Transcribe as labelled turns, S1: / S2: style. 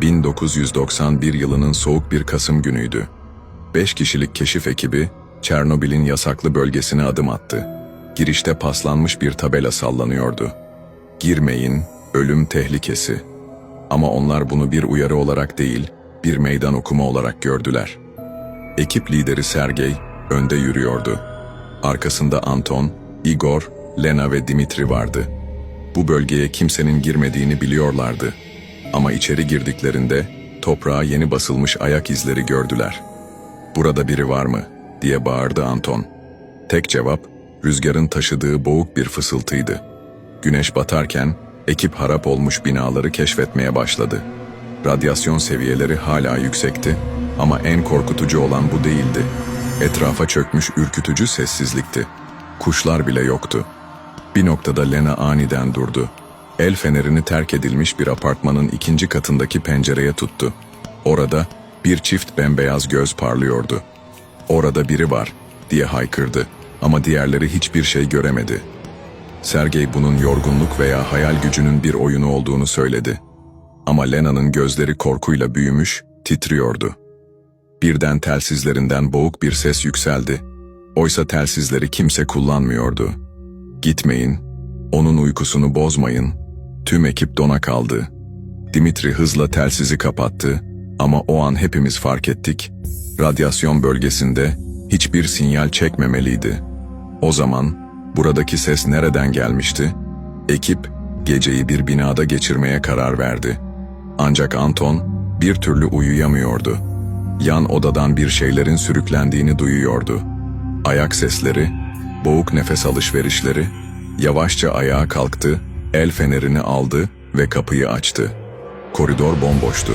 S1: 1991 yılının soğuk bir Kasım günüydü. Beş kişilik keşif ekibi, Çernobil'in yasaklı bölgesine adım attı. Girişte paslanmış bir tabela sallanıyordu. Girmeyin, ölüm tehlikesi. Ama onlar bunu bir uyarı olarak değil, bir meydan okuma olarak gördüler. Ekip lideri Sergey önde yürüyordu. Arkasında Anton, Igor, Lena ve Dimitri vardı. Bu bölgeye kimsenin girmediğini biliyorlardı. Ama içeri girdiklerinde toprağa yeni basılmış ayak izleri gördüler. Burada biri var mı? diye bağırdı Anton. Tek cevap rüzgarın taşıdığı boğuk bir fısıltıydı. Güneş batarken ekip harap olmuş binaları keşfetmeye başladı. Radyasyon seviyeleri hala yüksekti ama en korkutucu olan bu değildi. Etrafa çökmüş ürkütücü sessizlikti. Kuşlar bile yoktu. Bir noktada Lena aniden durdu. El fenerini terk edilmiş bir apartmanın ikinci katındaki pencereye tuttu. Orada bir çift bembeyaz göz parlıyordu. Orada biri var diye haykırdı ama diğerleri hiçbir şey göremedi. Sergey bunun yorgunluk veya hayal gücünün bir oyunu olduğunu söyledi. Ama Lena'nın gözleri korkuyla büyümüş, titriyordu. Birden telsizlerinden boğuk bir ses yükseldi. Oysa telsizleri kimse kullanmıyordu. Gitmeyin, onun uykusunu bozmayın. Tüm ekip dona kaldı. Dimitri hızla telsizi kapattı ama o an hepimiz fark ettik. Radyasyon bölgesinde hiçbir sinyal çekmemeliydi. O zaman buradaki ses nereden gelmişti? Ekip geceyi bir binada geçirmeye karar verdi. Ancak Anton bir türlü uyuyamıyordu. Yan odadan bir şeylerin sürüklendiğini duyuyordu. Ayak sesleri, boğuk nefes alışverişleri, yavaşça ayağa kalktı, el fenerini aldı ve kapıyı açtı. Koridor bomboştu.